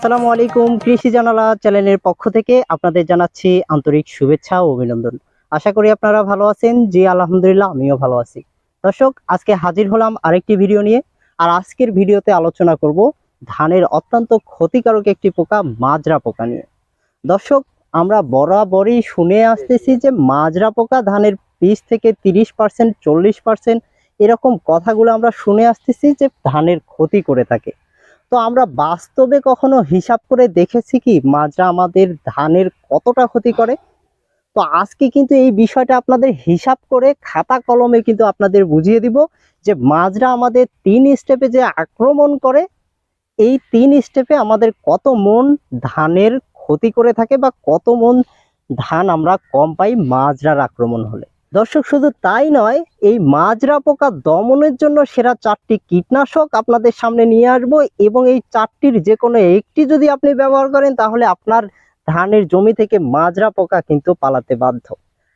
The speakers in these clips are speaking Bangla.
আসসালামু আলাইকুম কৃষি জানালা চ্যানেলের পক্ষ থেকে আপনাদের জানাচ্ছি আন্তরিক শুভেচ্ছা ও অভিনন্দন। আশা করি আপনারা ভালো আছেন, জি আলহামদুলিল্লাহ, আমিও ভালো আছি। দর্শক, আজকে হাজির হলাম আরেকটি ভিডিও নিয়ে, আর আজকের ভিডিওতে আলোচনা করব ধানের অত্যন্ত ক্ষতিকারক একটি পোকা মাজরা পোকা নিয়ে। দর্শক, আমরা বরাবরই শুনে আসতেছি যে মাজরা পোকা ধানের বিশ থেকে তিরিশ পার্সেন্ট, চল্লিশ পার্সেন্ট, এরকম কথাগুলো আমরা শুনে আসতেছি যে ধানের ক্ষতি করে থাকে। তো আমরা বাস্তবে কখনো হিসাব করে দেখেছি কি মাজরা আমাদের ধানের কতটা ক্ষতি করে? তো আজকে কিন্তু এই বিষয়টা আপনাদের হিসাব করে খাতা কলমে কিন্তু আপনাদের বুঝিয়ে দিব যে মাজরা আমাদের তিন স্টেপে যে আক্রমণ করে, এই তিন স্টেপে আমাদের কত মন ধানের ক্ষতি করে থাকে বা কত মন ধান আমরা কম পাই মাজরার আক্রমণ হলে। দর্শক, শুধু তাই নয়, এই মাজরা পোকা দমনের জন্য সেরা চারটি কীটনাশক আপনাদের সামনে নিয়ে আসব এবং এই চারটির যে কোনো একটি যদি আপনি ব্যবহার করেন, তাহলে আপনার ধানের জমি থেকে মাজরা পোকা কিন্তু পালাতে বাধ্য।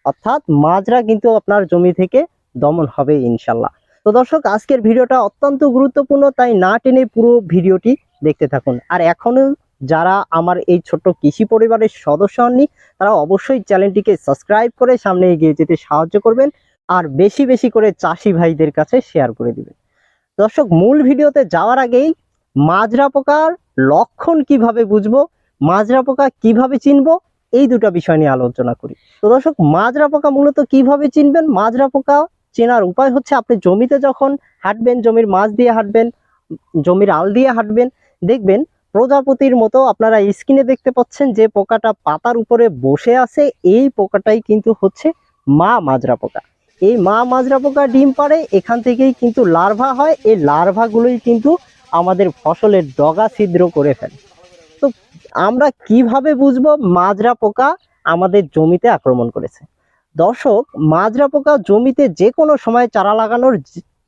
অর্থাৎ মাজরা কিন্তু আপনার জমি থেকে দমন হবে ইনশাল্লাহ। তো দর্শক, আজকের ভিডিওটা অত্যন্ত গুরুত্বপূর্ণ, তাই না টেনে পুরো ভিডিওটি দেখতে থাকুন। আর এখনও যারা আমার এই ছোট্ট কৃষি পরিবারের সদস্য হননি, তারা অবশ্যই চ্যানেলটিকে সাবস্ক্রাইব করে সামনে এগিয়ে যেতে সাহায্য করবেন আর বেশি বেশি করে চাষি ভাইদের কাছে শেয়ার করে দিবেন। দর্শক, মূল ভিডিওতে যাওয়ার আগেই মাজরা পোকার লক্ষণ কীভাবে বুঝব, মাজরা পোকা কীভাবে চিনবো, এই দুটো বিষয় নিয়ে আলোচনা করি। তো দর্শক, মাজরা পোকা মূলত কীভাবে চিনবেন? মাজরা পোকা চেনার উপায় হচ্ছে আপনি জমিতে যখন হাঁটবেন, জমির মাছ দিয়ে হাঁটবেন, জমির আল দিয়ে হাঁটবেন, দেখবেন প্রজাপতির মতো আপনারা স্ক্রিনে দেখতে পাচ্ছেন যে পোকাটা পাতার উপরে বসে আছে, এই পোকাটাই কিন্তু হচ্ছে মা মাজরা পোকা। এই মা মাজরা পোকা ডিম পাড়ে, এখান থেকেই কিন্তু লার্ভা হয়, এই লার্ভাগুলোই কিন্তু আমাদের ফসলের ডগা ছিদ্র করে ফেলে। তো আমরা কীভাবে বুঝব মাজরা পোকা আমাদের জমিতে আক্রমণ করেছে? দর্শক, মাজরা পোকা জমিতে যে কোনো সময় চারা লাগানোর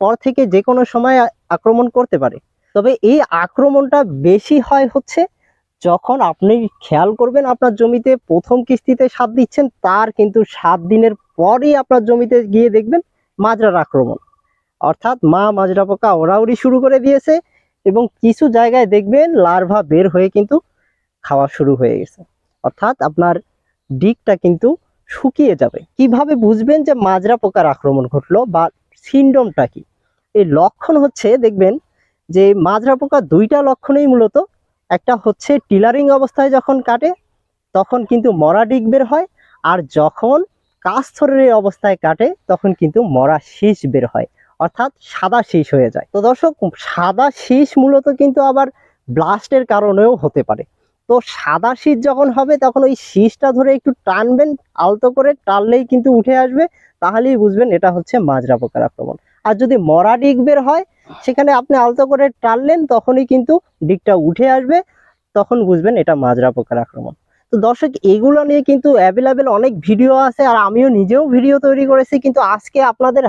পর থেকে যে কোনো সময় আক্রমণ করতে পারে। তবে এই আক্রমণটা বেশি হয় হচ্ছে যখন আপনি খেয়াল করবেন আপনার জমিতে প্রথম কিস্তিতে সার দিচ্ছেন, তার কিন্তু সাত দিনের পরই আপনার জমিতে গিয়ে দেখবেন মাজরার আক্রমণ। অর্থাৎ মা মাজরা পোকা ওড়াউড়ি শুরু করে দিয়েছে এবং কিছু জায়গায় দেখবেন লার্ভা বের হয়ে কিন্তু খাওয়া শুরু হয়ে গেছে। অর্থাৎ আপনার ডিগটা কিন্তু শুকিয়ে যাবে। কীভাবে বুঝবেন যে মাজরা পোকার আক্রমণ ঘটলো বা সিন্ডমটা কি? এই লক্ষণ হচ্ছে দেখবেন যে মাজরা পোকা দুইটা লক্ষণেই মূলত, একটা হচ্ছে টিলারিং অবস্থায় যখন কাটে, তখন কিন্তু মরা ডিগ বের হয়, আর যখন কাস্থরের এই অবস্থায় কাটে, তখন কিন্তু মরা শীষ বের হয়, অর্থাৎ সাদা শীষ হয়ে যায়। তো দর্শক, সাদা শীষ মূলত কিন্তু আবার ব্লাস্টের কারণেও হতে পারে। তো সাদা শীষ যখন হবে, তখন ওই শীষটা ধরে একটু টানবেন, আলতো করে টানলেই কিন্তু উঠে আসবে, তাহলেই বুঝবেন এটা হচ্ছে মাজরা পোকার আক্রমণ। আর যদি মরা ডিগ বের হয় সেখানে আপনি আলতো করে টানলেন, তখনই কিন্তু ডিগটা উঠে আসবে, তখন বুঝবেন এটা মাজরা পোকার আক্রমণ। তো দর্শক, এগুলো নিয়ে কিন্তু অ্যাভেলেবেল অনেক ভিডিও আছে, আর আমিও নিজেও ভিডিও তৈরি করেছি, কিন্তু আজকে আপনাদের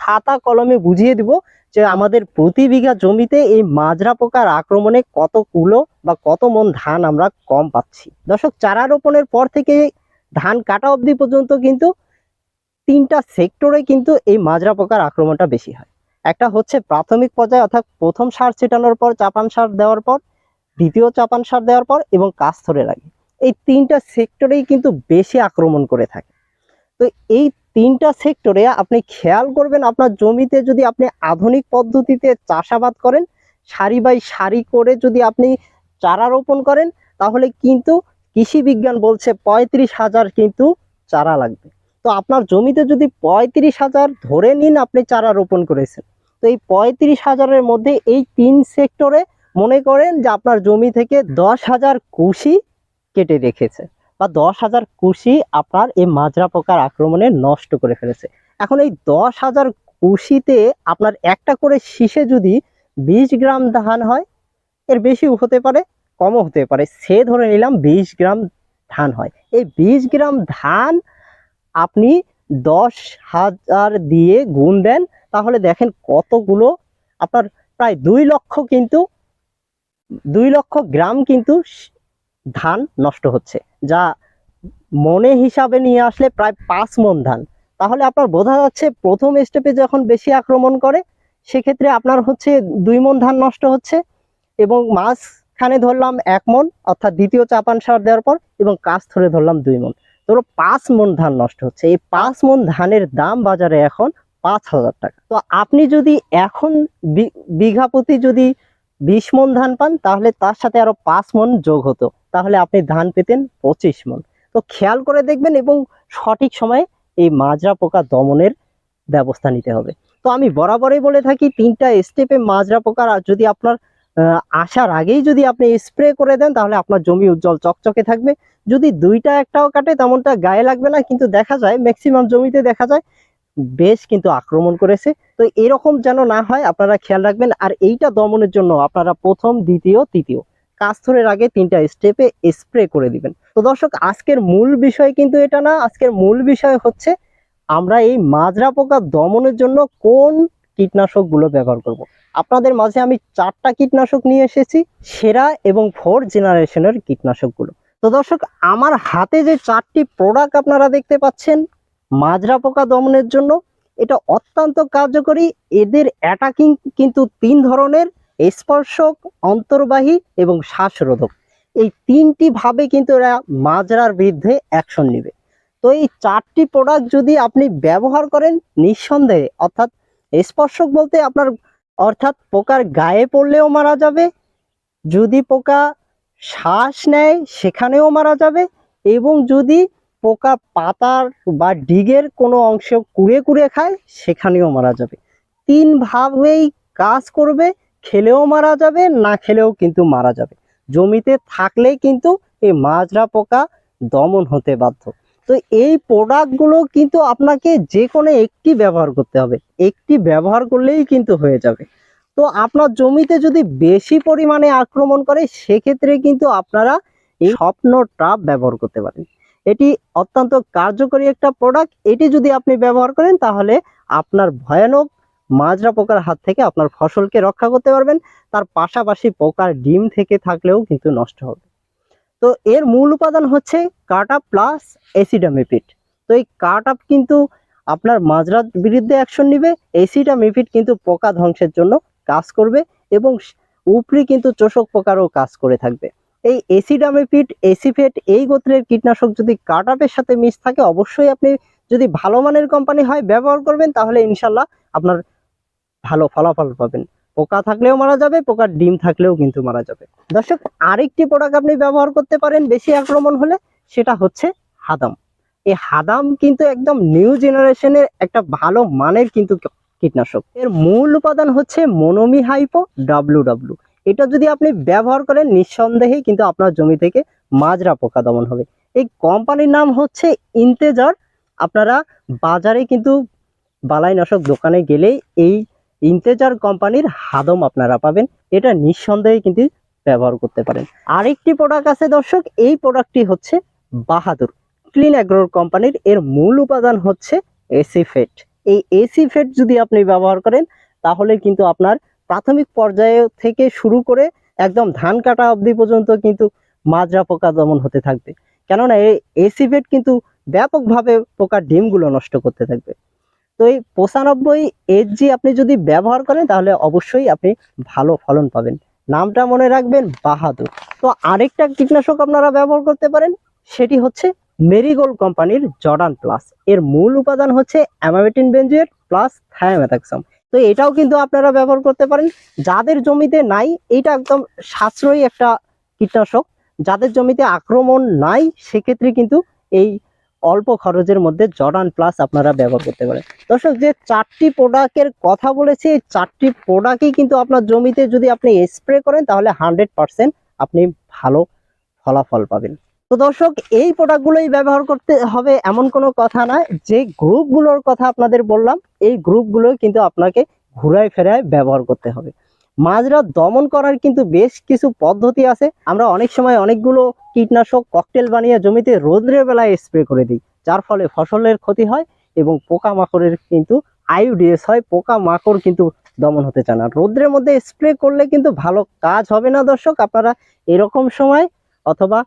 খাতা কলমে বুঝিয়ে দিব যে আমাদের প্রতি বিঘা জমিতে এই মাজরা পোকার আক্রমণে কত কুলো বা কত মন ধান আমরা কম পাচ্ছি। দর্শক, চারা রোপণের পর থেকে ধান কাটা অবধি পর্যন্ত কিন্তু তিনটা সেক্টরে কিন্তু এই মাজরা পোকার আক্রমণটা বেশি হয়। একটা হচ্ছে প্রাথমিক পর্যায়ে অর্থাৎ প্রথম সার ছিটানোর পর চাপান সার দেওয়ার পর, দ্বিতীয় চাপান সার দেওয়ার পর এবং কাস্থরের আগে এই তিনটা সেক্টরেই কিন্তু বেশি আক্রমণ করে থাকে। তো এই তিনটা সেক্টরে আপনি খেয়াল করবেন আপনার জমিতে যদি আপনি আধুনিক পদ্ধতিতে চাষাবাদ করেন, সারি বাই সারি করে যদি আপনি চারা রোপণ করেন, তাহলে কিন্তু কৃষি বিজ্ঞান বলছে পঁয়ত্রিশ হাজার কিন্তু চারা লাগবে। তো আপনার জমিতে যদি পঁয়ত্রিশ হাজার ধরে নিন আপনি চারা রোপণ করেছেন তো এই পঁয়ত্রিশ হাজারের মধ্যে এই তিন সেক্টরে মনে করেন যে আপনার জমি থেকে দশ হাজার কুশি কেটে রেখেছে বা দশ হাজার কুশি আপনার এই মাজরা পোকার আক্রমণে নষ্ট করে ফেলেছে। এখন এই দশ হাজার কুশিতে আপনার একটা করে শীষে যদি বিশ গ্রাম ধান হয়, এর বেশিও হতে পারে, কমও হতে পারে। সে ধরে নিলাম বিশ গ্রাম ধান হয়। এই বিশ গ্রাম ধান আপনি দশ হাজার দিয়ে গুণ দেন তাহলে দেখেন কতগুলো, আপনার প্রায় দুই লক্ষ কিন্তু, দুই লক্ষ গ্রাম কিন্তু ধান নষ্ট হচ্ছে, যা মনে হিসাবে নিয়ে আসলে প্রায় পাঁচ মন ধান। তাহলে আপনার বোঝা যাচ্ছে প্রথম স্টেপে যখন বেশি আক্রমণ করে, সেক্ষেত্রে আপনার হচ্ছে দুই মন ধান নষ্ট হচ্ছে এবং মাঝখানে ধরলাম এক মন, অর্থাৎ দ্বিতীয় চাপান সার দেওয়ার পর এবং কাজ ধরে ধরলাম দুই মন। ধরো পাঁচ মন ধান নষ্ট হচ্ছে। এই পাঁচ মন ধানের দাম বাজারে এখন পাঁচ হাজার টাকা। তো আপনি যদি এখন বিঘা প্রতি যদি বিশ মন ধান পান, তাহলে তার সাথে আরও পাঁচ মন যোগ হতো। তাহলে আপনি ধান পেতেন পঁচিশ মন। তো খেয়াল করে দেখবেন এবং সঠিক সময়ে এই মাজরা পোকা দমনের ব্যবস্থা নিতে হবে। তো আমি বরাবরই বলে থাকি, তিনটা স্টেপে মাজরা পোকার যদি আপনার আসার আগেই যদি আপনি স্প্রে করে দেন, তাহলে আপনার জমি উজ্জ্বল চকচকে থাকবে। যদি দুইটা একটাও কাটে, তেমনটা গায়ে লাগবে না, কিন্তু দেখা যায় ম্যাক্সিমাম জমিতে দেখা যায় বেশ কিন্তু আক্রমণ করেছে। তো এরকম যেন না হয়, আপনারা খেয়াল রাখবেন। আর এইটা দমনের জন্য আপনারা প্রথম, দ্বিতীয়, তৃতীয় কাস্তরের আগে তিনটা স্টেপে স্প্রে করে দিবেন। তো দর্শক, আজকের মূল বিষয় কিন্তু এটা না। আজকের মূল বিষয় হচ্ছে, আমরা এই মাজরা পোকা দমনের জন্য কোন কীটনাশকগুলো ব্যবহার করব। আপনাদের মাঝে আমি চারটা কীটনাশক নিয়ে এসেছি, সেরা এবং ফোর জেনারেশনের কীটনাশকগুলো। তো দর্শক, আমার হাতে যে চারটি প্রোডাক্ট আপনারা দেখতে পাচ্ছেন মাজরা পোকা দমনের জন্য এটা অত্যন্ত কার্যকরী। এদের অ্যাটাকিং কিন্তু তিন ধরনের, স্পর্শক, অন্তর্বাহী এবং শ্বাসরোধক। এই তিনটি ভাবে কিন্তু এরা মাজরার বিরুদ্ধে অ্যাকশন নেবে। তো এই চারটি প্রোডাক্ট যদি আপনি ব্যবহার করেন নিঃসন্দেহে, অর্থাৎ স্পর্শক বলতে আপনার, অর্থাৎ পোকার গায়ে পড়লেও মারা যাবে, যদি পোকা শ্বাস নেয় সেখানেও মারা যাবে, এবং যদি পোকা পাতার বা ডিগের কোনো অংশ কুড়ে কুড়ে খায়, সেখানেও মারা যাবে। তিন ভাবেই কাজ করবে, খেলেও মারা যাবে, না খেলেও কিন্তু মারা যাবে। জমিতে থাকলেই কিন্তু এই মাজরা পোকা দমন হতে বাধ্য। তো এই প্রোডাক্টগুলো কিন্তু আপনাকে যে কোনো একটি ব্যবহার করতে হবে। একটি ব্যবহার করলেই কিন্তু হয়ে যাবে। তো আপনার জমিতে যদি বেশি পরিমাণে আক্রমণ করে, সেক্ষেত্রে কিন্তু আপনারা এই স্বপ্ন ট্রাপ ব্যবহার করতে পারেন। এটি অত্যন্ত কার্যকরী একটা প্রোডাক্ট এটি যদি আপনি ব্যবহার করেন, তাহলে আপনার ভয়ানক মাজরা পোকার হাত থেকে আপনার ফসলকে রক্ষা করতে পারবেন। তার পাশাপাশি পোকার ডিম থেকে থাকলেও কিন্তু নষ্ট হবে। তো এর মূল উপাদান হচ্ছে কাটা প্লাস অ্যাসিডামিপিড তো এই কাট কিন্তু আপনার মাজরার বিরুদ্ধে অ্যাকশন নিবে। অ্যাসিডামিপিড কিন্তু পোকা ধ্বংসের জন্য কাজ করবে এবং উপরি কিন্তু চোষক পোকারও কাজ করে থাকবে। এই অ্যাসিডামিপিড এসিফেট এই গোত্রের কীটনাশক যদি কাটাপের সাথে মিশ থাকে, অবশ্যই আপনি যদি ভালো মানের কোম্পানি হয়, ব্যবহার করবেন, তাহলে ইনশাল্লাহ আপনার ভালো ফলাফল পাবেন। পোকা থাকলেও মারা যাবে, পোকার ডিম থাকলেও কিন্তু মারা যাবে। দর্শক, আরেকটি প্রোডাক্ট আপনি ব্যবহার করতে পারেন বেশি আক্রমণ হলে, সেটা হচ্ছে হাদাম। এই হাদাম কিন্তু একদম নিউ জেনারেশনের একটা ভালো মানের কিন্তু কীটনাশক। এর মূল উপাদান হচ্ছে মনোমি হাইপো ডাব্লু ডাব্লু এটা যদি আপনি ব্যবহার করেন নিঃসন্দেহে কিন্তু আপনার জমি থেকে মাজরা পোকা দমন হবে। এই কোম্পানির নাম হচ্ছে ইন্তেজার। আপনারা বাজারে কিন্তু বালাইনাশক দোকানে গেলেই এই ইন্তেজার কোম্পানির হাদম আপনারা পাবেন। এটা নিঃসন্দেহে কিন্তু ব্যবহার করতে পারেন। আরেকটি প্রোডাক্ট আছে দর্শক, এই প্রোডাক্টটি হচ্ছে বাহাদুর। ক্লিন অ্যাগ্রোর কোম্পানির এর মূল উপাদান হচ্ছে এসি ফেট এই এসি ফেট যদি আপনি ব্যবহার করেন, তাহলে কিন্তু আপনার প্রাথমিক পর্যায়ে থেকে শুরু করে একদম ধান কাটা অবধি পর্যন্ত কিন্তু মাজরা পোকা দমন হতে থাকবে। কেননা এই এসি ফেট কিন্তু ব্যাপকভাবে পোকার ডিমগুলো নষ্ট করতে থাকবে। তো এই পঁচানব্বই জি আপনি যদি ব্যবহার করেন, তাহলে অবশ্যই আপনি ভালো ফলন পাবেন। নামটা মনে রাখবেন বাহাদুর। তো আরেকটা কীটনাশক আপনারা ব্যবহার করতে পারেন, সেটি হচ্ছে মেরিগোল্ড কোম্পানির জর্ডান প্লাস। এর মূল উপাদান হচ্ছে অ্যামাবেটিন বেঞ্জুয়েট প্লাস থায়ামেথাক্সাম। তো এটাও কিন্তু আপনারা ব্যবহার করতে পারেন। যাদের জমিতে নাই এটা একদম সাশ্রয়ী একটা কীটনাশক। যাদের জমিতে আক্রমণ নাই, সেক্ষেত্রে কিন্তু এই অল্প খরচের মধ্যে জর্ডান প্লাস আপনারা ব্যবহার করতে পারেন। দর্শক, যে চারটি প্রোডাক্টের কথা বলেছি, এই চারটি প্রোডাক্টই কিন্তু আপনার জমিতে যদি আপনি স্প্রে করেন, তাহলে হান্ড্রেড পার্সেন্ট আপনি ভালো ফলাফল পাবেন। তো দর্শক, এই প্রোডাক্টগুলোই ব্যবহার করতে হবে এমন কোনো কথা না। যে গ্রুপগুলোর কথা আপনাদের বললাম, এই গ্রুপগুলো কিন্তু আপনাকে ঘুরায় ফেরায় ব্যবহার করতে হবে। মাজরা দমন করার কিন্তু বেশ কিছু পদ্ধতি আছে। আমরা অনেক সময় অনেকগুলো কীটনাশক ককটেল বানিয়ে জমিতে রোদ্রের বেলায় স্প্রে করে দিই, যার ফলে ফসলের ক্ষতি হয় এবং পোকামাকড়ের কিন্তু আইউডিএস হয় পোকা মাকড় কিন্তু দমন হতে চায় না। রোদ্রের মধ্যে স্প্রে করলে কিন্তু ভালো কাজ হবে না দর্শক। আপনারা এরকম সময় অথবা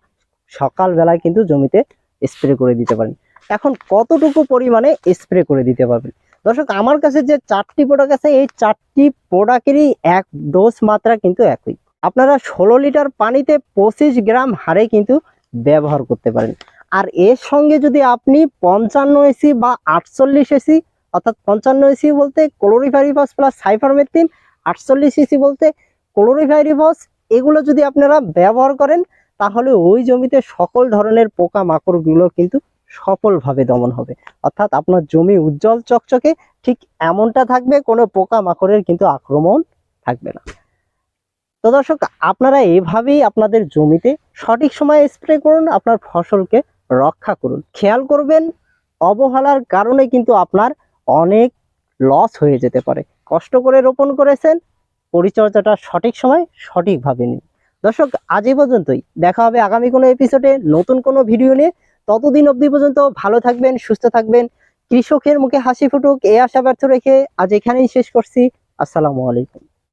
সকালবেলায় কিন্তু জমিতে স্প্রে করে দিতে পারেন। এখন কতটুকু পরিমাণে স্প্রে করে দিতে পারবেন? দর্শক, আমার কাছে যে চারটি প্রোডাক্ট আছে, এই চারটি প্রোডাক্টেরই এক ডোজ মাত্রা কিন্তু একই। আপনারা ষোলো লিটার পানিতে পঁচিশ গ্রাম হারে কিন্তু ব্যবহার করতে পারেন। আর এর সঙ্গে যদি আপনি পঞ্চান্ন এসি বা আটচল্লিশ এসি, অর্থাৎ পঞ্চান্ন এসি বলতে ক্লোরিফারিফস প্লাস সাইফারমেথিন, আটচল্লিশ এসি বলতে ক্লোরিফারিফস, এগুলো যদি আপনারা ব্যবহার করেন তাহলে ওই জমিতে সকল ধরনের পোকা মাকড়গুলো কিন্তু সফলভাবে দমন হবে। অর্থাৎ আপনার জমি উজ্জ্বল চকচকে, ঠিক এমনটা থাকবে, কোনো পোকা মাকড়ের কিন্তু আক্রমণ থাকবে না। তো দর্শক, আপনারা এভাবেই আপনাদের জমিতে সঠিক সময়ে স্প্রে করুন, আপনার ফসলকে রক্ষা করুন। খেয়াল করবেন, অবহেলার কারণে কিন্তু আপনার অনেক লস হয়ে যেতে পারে। কষ্ট করে রোপণ করেছেন, পরিচর্যাটা সঠিক সময় সঠিকভাবে নিন। দর্শক, আজ এই পর্যন্তই। দেখা হবে আগামী কোনো এপিসোডে নতুন কোনো ভিডিও নিয়ে। ততদিন অবধি পর্যন্ত ভালো থাকবেন, সুস্থ থাকবেন। কৃষকের মুখে হাসি ফুটুক এ আশা ব্যর্থ রেখে আজ এখানেই শেষ করছি। আসসালামু আলাইকুম।